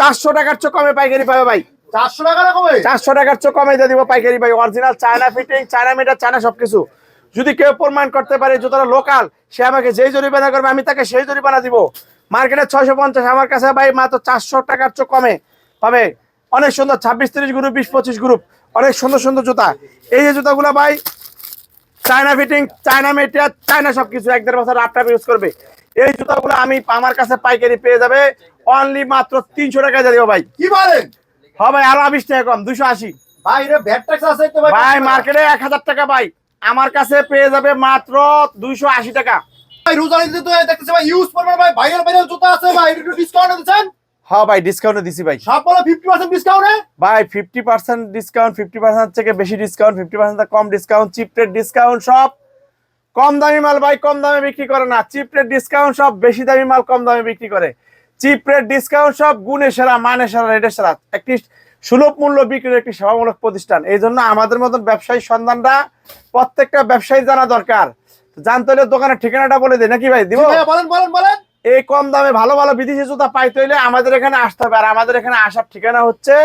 চারশো টাকার চেয়ে কমে পাইকারি পাবে ভাই। চারশো টাকা কমে? চারশো টাকার চেয়ে কমে দিয়ে দিব পাইকারি ভাই। Original China fitting China meter China সবকিছু। যদি কেউ প্রমাণ করতে পারে জুতোটা লোকাল সে আমাকে যেই জরিমানা করবে আমি তাকে সেই জরিমানা দিব। মার্কেটে ছয়শো পঞ্চাশ আমার কাছে ভাই মাত্র চারশো টাকার চেয়ে কমে। পাবে? অনেক সুন্দর ছাব্বিশ তিরিশ গ্রুপ বিশ পঁচিশ গ্রুপ অনেক সুন্দর সুন্দর জুতা। এই যে জুতাগুলো ভাই China fitting China material China সবকিছু এক দেড় বছর আটটা ইউজ করবে। এই জুতাগুলো আমি আমার কাছে পাইকারি পেয়ে যাবে। অনলি মাত্র তিনশো টাকা দিয়ে দেবো ভাই। কি বলেন? হ্যাঁ ভাই আরও বিশ টাকা কম দুশো আশি। ভাই ভ্যাট ট্যাক্স আছে তো ভাই। ভাই মার্কেটে এক হাজার টাকা ভাই। আমার কাছে পেয়ে যাবে মাত্র দুইশো আশি টাকা। ভাই রোজার ঈদে তো দেখতেছি ভাই ইউজ করবেন ভাই ভাইরাল ভাইরাল জুতা আছে ভাই। একটু ডিসকাউন্ট দিচ্ছেন? হ্যাঁ ভাই ডিসকাউন্টে দিছি ভাই। সব বলে ফিফটি পার্সেন্ট ডিসকাউন্টে ভাই fifty percent discount fifty percent থেকে বেশি ডিসকাউন্ট ফিফটি পার্সেন্ট কম ডিসকাউন্ট চিপ রেট ডিসকাউন্ট সব। কম দামি মাল ভাই কম দামে বিক্রি করে না। চিপ রেট ডিসকাউন্ট সব বেশি দামি মাল কম দামে বিক্রি করে। চিপ রেট ডিসকাউন্ট সব গুণে সেরা মানে সেরা রেটের সেরা। একটি সুলভ মূল্য বিক্রির একটি সেবামূলক প্রতিষ্ঠান। এই জন্য আমাদের মতন ব্যবসায়ী সন্ধানটা প্রত্যেকটা ব্যবসায়ী জানা দরকার। জানতে হলে দোকানের ঠিকানাটা বলে দিই নাকি ভাই? দিব? বলেন বলেন বলেন। এই কম দামে ভালো ভালো বিদেশি জুতা পাইতে হইলে আমাদের এখানে আসতে হবে। আর আমাদের এখানে আসার ঠিকানা হচ্ছে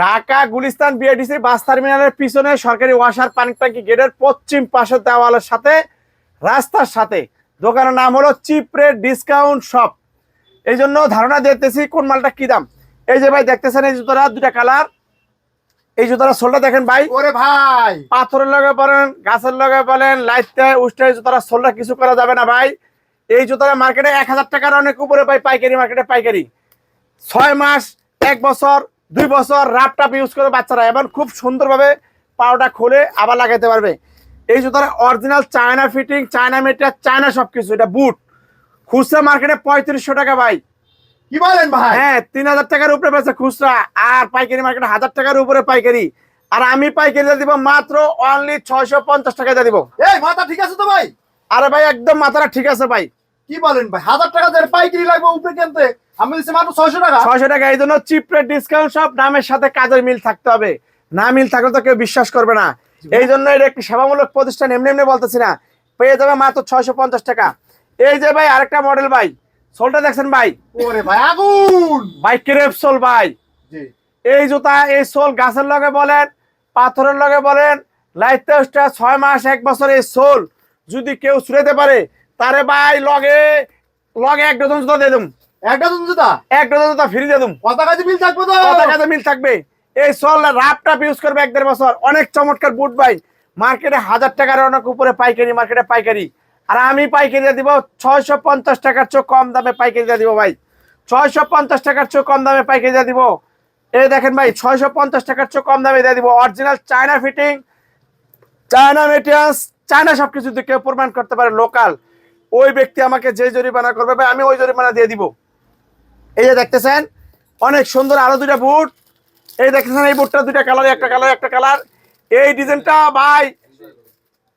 ঢাকা গুলিস্তান বিআইডিসি বাস টার্মিনালের পিছনে সরকারি ওয়াশার পানি ট্যাঙ্কি গেটের পশ্চিম পাশের দেওয়ালের সাথে রাস্তার সাথে। দোকানের নাম হলো চিপ রেট ডিসকাউন্ট শপ এই জন্য ধারণা দিতেছি কোন মালটা কি দাম। এই যে ভাই দেখতেছেন এই জুতোটা দুটা কালার এই জুতোটা সোলটা দেখেন ভাই। ওরে ভাই। পাথরের লগে বলেন গাছের লগে বলেন লাইটতে উষ্টায় জুতারা সোলটা কিছু করা যাবে না ভাই। এই জুতারা মার্কেটে এক হাজার টাকার অনেক উপরে পাই পাইকারি মার্কেটে পাইকারি। ছয় মাস এক বছর দুই বছর রাপ টাপ ইউজ করে বাচ্চারা এবার খুব সুন্দরভাবে পাওটা খুলে আবার লাগাইতে পারবে। এই জুতারা original China fitting China material China সবকিছু এটা বুট খুচরা মার্কেটে পঁয়ত্রিশশো টাকা ভাই। কি বলেন ভাই? হ্যাঁ তিন হাজার টাকার উপরে পেয়েছে খুচরা আর পাইকারি মার্কেটে হাজার টাকার উপরে পাইকারি। আর আমি পাইকারি দিব মাত্র অনলি ছয়শো পঞ্চাশ টাকা দিয়ে দিব। এই মাথা ঠিক আছে তো ভাই? আরে ভাই একদম মাথাটা ঠিক আছে ভাই। কি বলেন ভাই? হাজার টাকা দিয়ে পাইকারি লাগবে উপরে কিনতে। আমি দিচ্ছি মাত্র ছয়শো টাকা। ছয়শো টাকা এই জন্য চিপ রেট ডিসকাউন্ট সব নামের সাথে কাজের মিল থাকতে হবে। না মিল থাকলে তো কেউ বিশ্বাস করবে না। এই জন্য এটা একটি সেবামূলক প্রতিষ্ঠান এমনি এমনি বলতেছি না। পেয়ে যাবে মাত্র ছয়শো পঞ্চাশ টাকা। এই যে ভাই আরেকটা মডেল ভাই। সোলটা দেখছেন ভাই? ওরে ভাই আগুন! ভাই ক্রেপ সোল ভাই। এই জুতা এই সোল গাছের লগে বলেন পাথরের লগে বলেন লাইট ছয় মাস এক বছর এই সোল। যদি কেউ ছুড়েতে পারে তারে ভাই লগে লগে এক ডজন জুতা দিয়ে দিম। এক ডজন জুতা? এক ডজন জুতা ফ্রি দিয়ে দিম। কত কাজে মিল থাকবে তো? কত কাজে মিল থাকবে? এই সোল রাপ টাপ ইউজ করবে এক দেড় বছর। অনেক চমৎকার বুট ভাই। মার্কেটে হাজার টাকার অনেক উপরে পাইকারি মার্কেটে পাইকারি। আর আমি পাইকারি দিব ছয়শো পঞ্চাশ টাকার চেয়ে কম দামে পাইকারি দিব ভাই। ছয়শো পঞ্চাশ টাকার চেয়ে কম দামে পাইকারি দিব। এই দেখেন ভাই, ছয়শো পঞ্চাশ টাকার চেয়ে কম দামে দিয়ে দিব। Original China fitting China materials China সবকিছু যদি কেউ প্রমাণ করতে পারে লোকাল ওই ব্যক্তি আমাকে যে জরিমানা করবে ভাই, আমি ওই জরিমানা দিয়ে দিব। এই যে দেখতেছেন, অনেক সুন্দর আরও দুইটা বুট এই দেখতেছেন, এই বুটটা দুইটা কালার একটা কালার একটা কালার এই ডিজাইনটা ভাই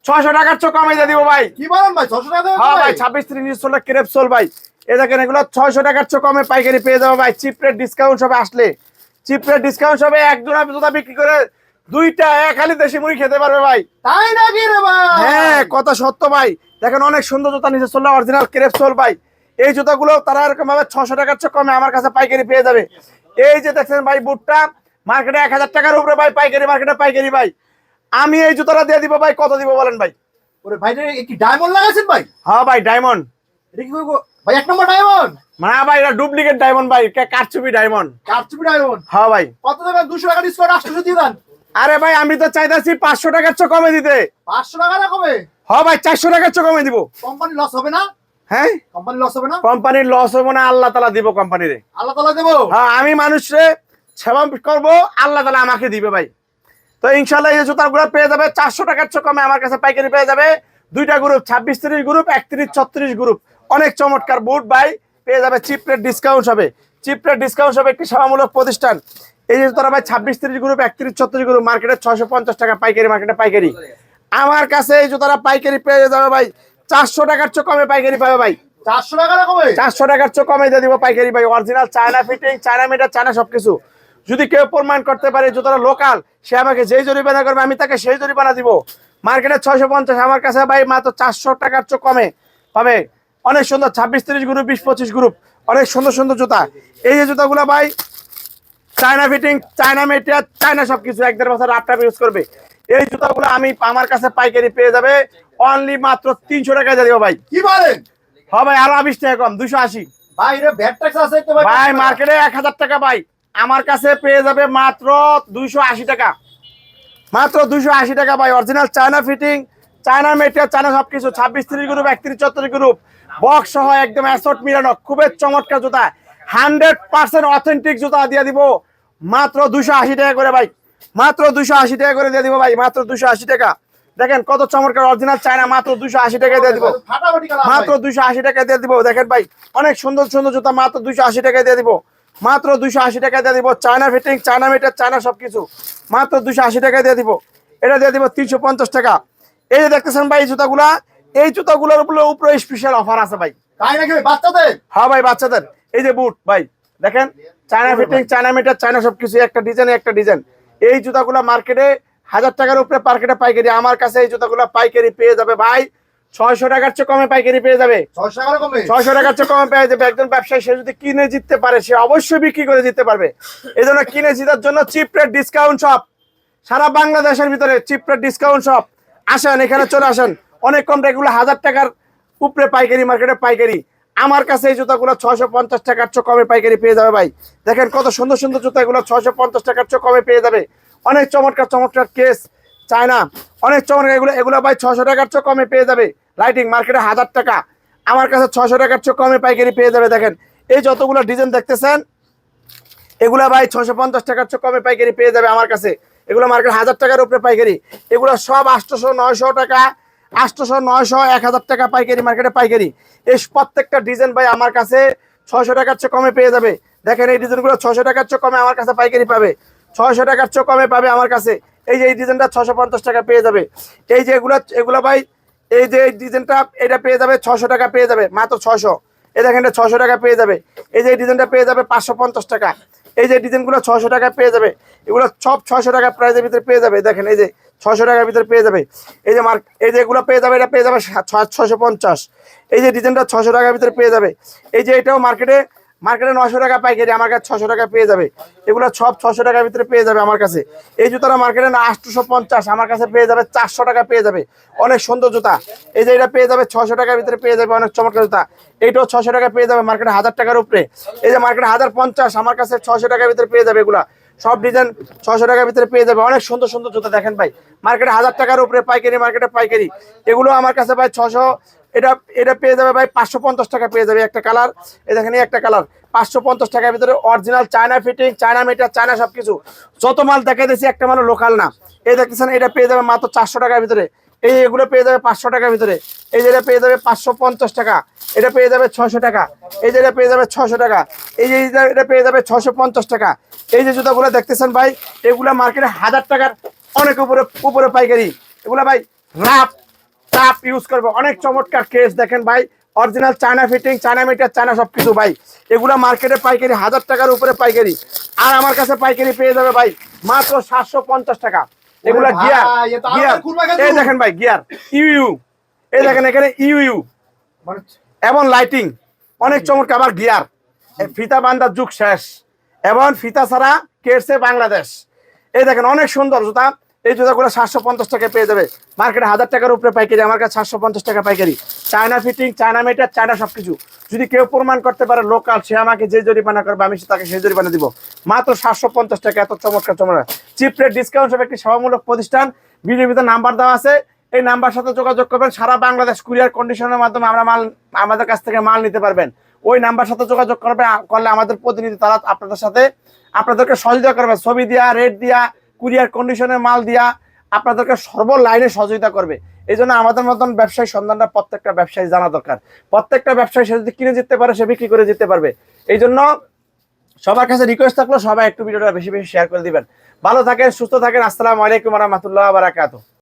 ছয়শো টাকার চোখ কমে দিয়ে দিব ভাই। কি বলেন ভাই ছশো টাকা হ্যাঁ ভাই? ছাব্বিশ ত্রিশ ষোলো ক্রেপ সোল ভাই। এ দেখেন এগুলো ছয়শো টাকার চোখ কমে পাইকারি পেয়ে যাব ভাই। চিপ রেট ডিসকাউন্ট হবে আসলে। চিপ রেট ডিসকাউন্ট হবে এক জোড়া বিক্রি করে দুইটা এক খালি দেশি মুড়ি খেতে পারবে ভাই। তাই নাকি রে ভাই? হ্যাঁ কথা সত্য ভাই। দেখেন অনেক সুন্দর জুতা নিচে চললে অরিজিনাল ক্রেপ সোল ভাই। এই জুতাগুলো তারা এরকম ভাবে ছশো টাকার চেয়ে কমে আমার কাছে পাইকারি পেয়ে যাবে। এই যে দেখছেন ভাই বুটটা মার্কেটে এক হাজার টাকার উপরে ভাই পাইকারি মার্কেটে পাইকারি ভাই। আমি এই জুতাটা দিয়ে দিব ভাই কত দিব বলেন ভাই? ওরে ভাই কি ডায়মন্ড লাগাইছেন ভাই? হ্যাঁ ভাই ডায়মন্ড এটা কি করব? ভাই এক নম্বর ডায়মন্ড মানে ভাই এটা ডুপ্লিকেট ডায়মন্ড ভাই কারচুপি ডায়মন্ড কারচুপি ডায়মন্ড হ্যাঁ ভাই। কত টাকা? দুশো টাকা ডিসকাউন্ট আটশো দিয়ে দেন। আরে ভাই আমি তো চাইতাছি পাঁচশো টাকার চেয়ে কমে দিতে। পাঁচশো টাকা না কমে? হ্যাঁ ভাই চারশো টাকার চেয়ে কমে দিব। কোম্পানি লস হবে না? হ্যাঁ? কোম্পানি লস হবে না? কোম্পানির লস হব না আল্লাহ তালা দিব কোম্পানিরে আল্লাহ তালা দেবো? হ্যাঁ আমি মানুষে সেবা করব আল্লাহ তালা আমাকে দিবে ভাই। তো ইনশাল্লাহ এই জুতাগুলো পেয়ে যাবে চারশো টাকার চেয়ে কমে আমার কাছে পাইকারি পেয়ে যাবে। দুইটা গ্রুপ ছাব্বিশ তিরিশ গ্রুপ একত্রিশ ছত্রিশ গ্রুপ অনেক চমৎকার বুট ভাই পেয়ে যাবে চিপ রেট ডিসকাউন্ট হবে চিপ রেট ডিসকাউন্ট হবে একটি সেবামূলক প্রতিষ্ঠান। এই যে জুতারা ভাই ছাব্বিশ তিরিশ গ্রুপ একত্রিশ ছত্রিশ গ্রুপ মার্কেটে ছয়শো পঞ্চাশ টাকা পাইকারি মার্কেটে পাইকারি। আমার কাছে এই জুতারা পাইকারি পেয়ে যাবে ভাই চারশো টাকার চেয়ে কমে পাইকারি পাবে ভাই। চারশো টাকা চারশো টাকার চেয়ে কমে দিয়ে দিব পাইকারি ভাই। Original China fitting China meter China সবকিছু। যদি কেউ প্রমাণ করতে পারে জুতোটা লোকাল সে আমাকে যেই জরিমানা করবে আমি তাকে সেই জরিমানা দিব। মার্কেটে ছয়শো পঞ্চাশ আমার কাছে ভাই মাত্র চারশো টাকার চেয়ে কমে। পাবে? অনেক সুন্দর ছাব্বিশ তিরিশ গ্রুপ বিশ পঁচিশ গ্রুপ অনেক সুন্দর সুন্দর জুতা। এই যে জুতাগুলো ভাই China fitting China material China সবকিছু এক দেড় বছর রাফটাপ ইউজ করবে। এই জুতাগুলো আমি আমার কাছে পাইকারি পেয়ে যাবে। অনলি মাত্র তিনশো টাকা দিয়ে দেবো ভাই। কি বলেন? হবে ভাই আরও বিশ টাকা কম দুশো আশি। ভাই ভ্যাট ট্যাক্স আছে তো ভাই মার্কেটে এক হাজার টাকা ভাই। আমার কাছে পেয়ে যাবে মাত্র দুইশো আশি টাকা। মাত্র দুইশো আশি টাকা ভাই original China fitting China material China সবকিছু ছাব্বিশ তিরিশ গ্রুপ একত্রিশ চত্রিশ গ্রুপ বক্স সহ একদম অ্যাসট মিলানো খুবই চমৎকার জুতা। হান্ড্রেড পার্সেন্ট অথেন্টিক জুতা দিয়ে দিব। মাত্র দুশো আশি টাকা করে ভাই মাত্র দুশো আশি টাকা করে দিয়ে দিব ভাই মাত্র দুশো আশি টাকা। দেখেন কত চমৎকার অরিজিনাল চায়না মাত্র দুশো আশি টাকা দিয়ে দিব। মাত্র দুইশো আশি টাকা দিয়ে দিব। দেখেন ভাই অনেক সুন্দর সুন্দর জুতা মাত্র দুইশো আশি টাকা দিয়ে দিব। মাত্র দুইশো আশি টাকা দিয়ে দিব। China fitting China meter China সবকিছু। মাত্র দুইশো আশি টাকা দিয়ে দিব। এটা দিয়ে দিব তিনশো পঞ্চাশ টাকা। এই যে দেখতেছেন ভাই জুতাগুলা এই জুতাগুলোর উপরে উপরে স্পেশাল অফার আছে ভাই। তাই নাকি ভাই? বাচ্চাদের? হ্যাঁ ভাই বাচ্চাদের। এই যে বুট ভাই দেখেন? China fitting China meter China সবকিছু একটা ডিজাইন একটা ডিজাইন এই জুতাগুলা মার্কেটে হাজার টাকার উপরে মার্কেটে পাইকারি। আমার কাছে এই জুতাগুলা পাইকারি পেয়ে যাবে ভাই। ছয়শো টাকার চেয়ে কমে পাইকারি পেয়ে যাবে। ছয়শো টাকার চেয়ে কমে পেয়ে যাবে। একজন ব্যবসায়ী সে যদি কিনে জিততে পারে সে অবশ্যই বিক্রি করে জিততে পারবে। এই জন্য কিনে জিতার জন্য চিপ রেট ডিসকাউন্ট শপ সারা বাংলাদেশের ভিতরে চিপ রেট ডিসকাউন্ট শপ আসেন এখানে চলে আসেন। অনেক কম এগুলো হাজার টাকার উপরে পাইকারি মার্কেটে পাইকারি। আমার কাছে এই জুতাগুলো ছয়শো পঞ্চাশ টাকার চেয়ে কমে পাইকারি পেয়ে যাবে ভাই। দেখেন কত সুন্দর সুন্দর জুতা এগুলো ছয়শো পঞ্চাশ টাকার চেয়ে কমে পেয়ে যাবে। অনেক চমৎকার চমৎকার কেস চায়না। অনেক চমৎকার। এগুলো এগুলো ভাই ছশো টাকার চেয়ে কমে পেয়ে যাবে। লাইটিং মার্কেটে হাজার টাকা। আমার কাছে ছশো টাকার চেয়ে কমে পাইকারি পেয়ে যাবে, দেখেন। এই যতগুলো ডিজাইন দেখতেছেন, এগুলো ভাই ছশো পঞ্চাশ টাকার চেয়ে কমে পাইকারি পেয়ে যাবে আমার কাছে। এগুলো মার্কেট হাজার টাকার উপরে পাইকারি। এগুলো সব আটশোশো, নয়শো টাকা, আটশোশো, নয়শো, এক হাজার টাকা পাইকারি মার্কেটে পাইকারি। এই প্রত্যেকটা ডিজাইন ভাই আমার কাছে ছয়শো টাকার চেয়ে কমে পেয়ে যাবে। দেখেন এই ডিজাইনগুলো ছশো টাকার চেয়ে কমে আমার কাছে পাইকারি পাবে। ছয়শো টাকার চেয়ে কমে পাবে আমার কাছে। এই যে এই ডিজাইনটা ছশো পঞ্চাশ টাকা পেয়ে যাবে এই যে এগুলো এগুলো ভাই এই যে এই ডিজাইনটা এটা পেয়ে যাবে ছশো টাকা পেয়ে যাবে মাত্র ছশো এই দেখেন ছশো টাকা পেয়ে যাবে এই যে ডিজাইনটা পেয়ে যাবে পাঁচশো পঞ্চাশ টাকা এই যে ডিজাইনগুলো ছশো টাকা পেয়ে যাবে এগুলো সব ছশো টাকা প্রাইজের ভিতরে পেয়ে যাবে দেখেন এই যে ছশো টাকার ভিতরে পেয়ে যাবে এই যে মার্ক এই যে এগুলো পেয়ে যাবে এটা পেয়ে যাবে ছশো পঞ্চাশ এই যে ডিজাইনটা ছশো টাকার ভিতরে পেয়ে যাবে এই যে এটাও মার্কেটে মার্কেটে নশো টাকা পাইকারি, আমার কাছে ছশো টাকা পেয়ে যাবে। এগুলো সব ছশো টাকার ভিতরে পেয়ে যাবে আমার কাছে। এই জুতাটা মার্কেটে না আটশোশো পঞ্চাশ আমার কাছে পেয়ে যাবে, চারশো টাকা পেয়ে যাবে। অনেক সুন্দর জুতা। এই যে এটা পেয়ে যাবে ছশো টাকার ভিতরে পেয়ে যাবে অনেক চমৎকার জুতা। এইটাও ছশো টাকা পেয়ে যাবে মার্কেটে হাজার টাকার উপরে। এই যে মার্কেটে হাজার পঞ্চাশ আমার কাছে ছশো টাকার ভিতরে পেয়ে যাবে এগুলা। সব ডিজাইন ছশো টাকার ভিতরে পেয়ে যাবে। অনেক সুন্দর সুন্দর জুতা দেখেন ভাই। মার্কেটে হাজার টাকার উপরে পাইকারি, মার্কেটে পাইকারি। এগুলো আমার কাছে ভাই ছশো এটা এটা পেয়ে যাবে ভাই পাঁচশো পঞ্চাশ টাকা পেয়ে যাবে একটা কালার। এই দেখেন একটা কালার। পাঁচশো পঞ্চাশ টাকার ভিতরে original China fitting China meter China সব কিছু যত মাল দেখে দিয়েছি, একটা মাল লোকাল না। এই দেখতেছেন, এটা পেয়ে যাবে মাত্র চারশো টাকার ভিতরে। এই এগুলো পেয়ে যাবে পাঁচশো টাকার ভিতরে। এই যেটা পেয়ে যাবে পাঁচশো পঞ্চাশ টাকা। এটা পেয়ে যাবে ছশো টাকা। এই যেটা পেয়ে যাবে ছশো টাকা। এই যে এটা পেয়ে যাবে ছশো পঞ্চাশ টাকা। এই যে জুতাগুলো দেখতেছেন ভাই, এগুলো মার্কেটে হাজার টাকার অনেক উপরে উপরে পাইকারি। এগুলো ভাই, রাফ। টাপ ইউজ করবে। অনেক চমৎকার কেস দেখেন ভাই। Original China fitting China meter China সবকিছু ভাই। এগুলা মার্কেটে পাইকারি হাজার টাকার উপরে পাইকারি। আর আমার কাছে পাইকারি পেয়ে যাবে ভাই মাত্র সাতশো পঞ্চাশ টাকা। এগুলা গিয়ার গিয়ার এই দেখেন ভাই গিয়ার ইউ ইউ এই দেখেন এখানে ইউ ইউ মানে এবং লাইটিং অনেক চমৎকার আবার গিয়ার ফিতা বান্দার যুগ শেষ। এবং ফিতা ছাড়া কেটছে বাংলাদেশ। এই দেখেন অনেক সুন্দর জুতা। এই জুতাগুলো সাতশো পঞ্চাশ টাকা পেয়ে যাবে। মার্কেটে হাজার টাকার উপরে পাইকারি, আমার কাছে সাতশো পঞ্চাশ টাকা পাইকারি। China fitting China meter China সবকিছু। যদি কেউ প্রমাণ করতে পারে লোকাল সে আমাকে যে জরিমানা করবে, আমি তাকে সেই জরিমানা দিব। মাত্র সাতশো পঞ্চাশ টাকা, এত চমৎকার চমৎকার। চিপ রেট ডিসকাউন্ট সব একটি সেবামূলক প্রতিষ্ঠান ভিতরে নাম্বার দেওয়া আছে। এই নাম্বার সাথে যোগাযোগ করবেন। সারা বাংলাদেশ কুরিয়ার কন্ডিশনের মাধ্যমে আমরা মাল, আমাদের কাছ থেকে মাল নিতে পারবেন। ওই নাম্বার সাথে যোগাযোগ করবে করলে আমাদের প্রতিনিধি তারা আপনাদের সাথে আপনাদেরকে সহযোগিতা করবে। ছবি দিয়া রেট দিয়া কুরিয়ার কন্ডিশনে মাল দিয়া আপনাদেরকে সর্ব লাইনে সহযোগিতা করবে। এই জন্য আমাদের মতন ব্যবসায়ী সন্ধানটা প্রত্যেকটা ব্যবসায়ী জানা দরকার। প্রত্যেকটা ব্যবসায়ী সে যদি কিনে যেতে পারে, সে বিক্রি করে যেতে পারবে। এই জন্য সবার কাছে রিকোয়েস্ট থাকল, সবাই একটু ভিডিওটা বেশি বেশি শেয়ার করে দিবেন। ভালো থাকেন, সুস্থ থাকেন, আসসালামু আলাইকুম রহমতুল্লাহ বারাকাতু